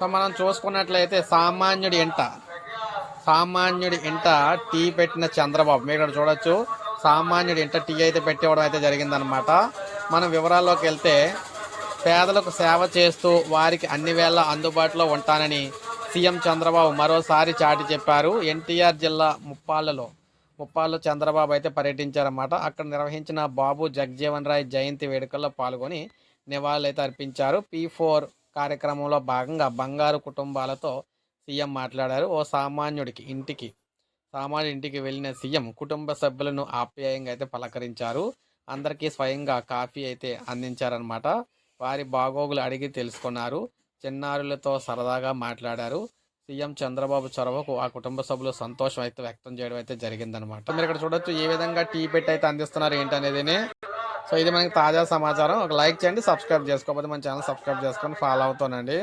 So మనం చూసుకున్నట్లయితే సామాన్యుడి ఇంట సామాన్యుడి ఇంట టీ పెట్టిన చంద్రబాబు. మీరు ఇక్కడ చూడొచ్చు సామాన్యుడి ఇంట టీ అయితే పెట్టివ్వడం అయితే జరిగిందనమాట మనం వివరాల్లోకి వెళ్తే పేదలకు సేవ చేస్తూ వారికి అన్ని వేళ అందుబాటులో ఉంటానని సీఎం చంద్రబాబు మరోసారి చాటి చెప్పారు. ఎన్టీఆర్ జిల్లా ముప్పాళ్ళలో ముప్పాళ్ళలో చంద్రబాబు అయితే పర్యటించారన్నమాట. అక్కడ నిర్వహించిన బాబు జగ్జీవన్ రాయ్ జయంతి వేడుకల్లో పాల్గొని నివాళులైతే అర్పించారు. పీ ఫోర్ కార్యక్రమంలో భాగంగా బంగారు కుటుంబాలతో సీఎం మాట్లాడారు. ఓ సామాన్యుడికి ఇంటికి సామాన్యుడి ఇంటికి వెళ్ళిన సీఎం కుటుంబ సభ్యులను ఆప్యాయంగా అయితే పలకరించారు. అందరికీ స్వయంగా కాఫీ అయితే అందించారనమాట వారి బాగోగులు అడిగి తెలుసుకున్నారు. చిన్నారులతో సరదాగా మాట్లాడారు. సీఎం చంద్రబాబు చొరవకు ఆ కుటుంబ సభ్యులు సంతోషం అయితే వ్యక్తం చేయడం అయితే జరిగిందనమాట మీరు ఇక్కడ చూడొచ్చు ఏ విధంగా టీ పెట్టి అయితే అందిస్తున్నారు ఏంటనేది సో ఇది మనకి తాజా సమాచారం. ఒక లైక్ చేయండి సబ్స్క్రైబ్ చేసుకోకపోతే మన ఛానల్ సబ్స్క్రైబ్ చేసుకొని ఫాలో అవుతానండి.